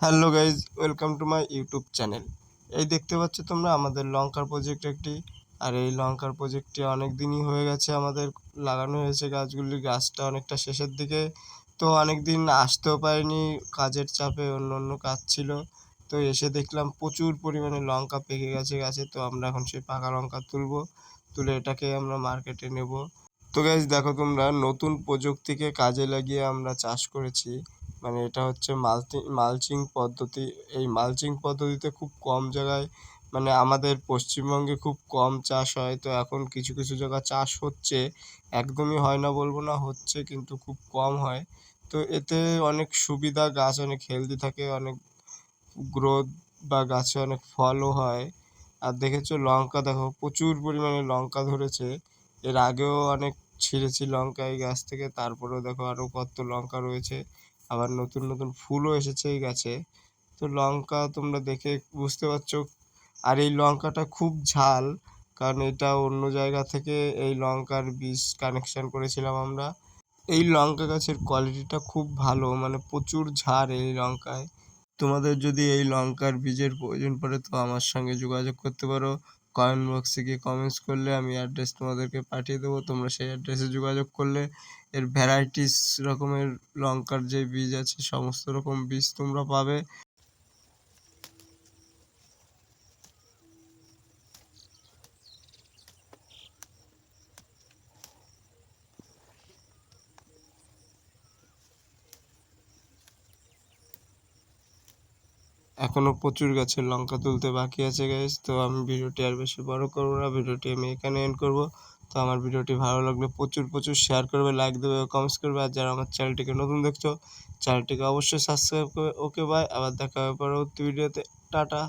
Hello guys, welcome to my YouTube channel. এই দেখতে পাচ্ছ তোমরা, আমাদের লঙ্কার প্রজেক্ট একটি। আর এই লঙ্কার প্রজেক্টটি অনেক দিনই হয়ে গেছে, আমাদের লাগানো হয়েছে গাছগুলি। গাছটা অনেকটা শেষের দিকে, তো অনেক দিন আসতেও পারিনি, কাজের চাপে অন্য অন্য কাজ ছিল। তো এসে দেখলাম প্রচুর পরিমাণে লঙ্কা পেকে গেছে গাছে, তো আমরা এখন সেই পাকা লঙ্কা তুলবো, তুলে এটাকে আমরা মার্কেটে নেব। তো গাইজ, দেখো তোমরা, নতুন প্রযুক্তিকে কাজে লাগিয়ে আমরা চাষ করেছি। মানে এটা হচ্ছে মালচিং মালচিং পদ্ধতি। এই মালচিং পদ্ধতিতে খুব কম জায়গায় মানে আমাদের পশ্চিমবঙ্গে খুব কম চাষ হয়। তো এখন কিছু কিছু জায়গা চাষ হচ্ছে। একদমই হয় না বলব না, হচ্ছে কিন্তু খুব কম হয়। তো এতে অনেক সুবিধা, গাছ অনেক হেলদি থাকে, অনেক গ্রোথ বা গাছে অনেক ফলও হয়। আর দেখেছ লঙ্কা দেখো, প্রচুর পরিমাণে লঙ্কা ধরেছে। এর আগেও অনেক ছিঁড়েছি লঙ্কা এই গাছ থেকে, তারপরেও দেখো আরও কত লঙ্কা রয়েছে। আবার নতুন নতুন ফুলও এসেছে এই গাছে। তো লঙ্কা তোমরা দেখে বুঝতে পারছ। আর এই লঙ্কাটা খুব ঝাল, কারণ এটা অন্য জায়গা থেকে এই লঙ্কার বীজ কানেকশান করেছিলাম আমরা। এই লঙ্কা গাছের কোয়ালিটিটা খুব ভালো মানে প্রচুর ঝাড় এই লঙ্কায়। তোমাদের যদি এই লঙ্কার বীজের প্রয়োজন পড়ে তো আমার সঙ্গে যোগাযোগ করতে পারো। কমেন্ট বক্সে গিয়ে কমেন্টস করলে আমি অ্যাড্রেস তোমাদেরকে পাঠিয়ে দেবো। তোমরা সেই অ্যাড্রেসে যোগাযোগ করলে এর ভ্যারাইটিস রকমের লঙ্কার যে বীজ আছে, সমস্ত রকম বীজ তোমরা পাবে। এখনও প্রচুর গাছের লঙ্কা তুলতে বাকি আছে গাইজ তো আমি ভিডিওটি আর বেশি বড় করব না, ভিডিওটি আমি এখানে এন্ড করব। তো আমার ভিডিওটি ভালো লাগলে প্রচুর প্রচুর শেয়ার করবে লাইক দেবে কমেন্টস করবে। আর যারা আমার চ্যানেলটিকে নতুন দেখছ চ্যানেলটিকে অবশ্যই সাবস্ক্রাইব করবে। ওকে বাই আবার দেখা হবে পরবর্তী ভিডিওতে টাটা।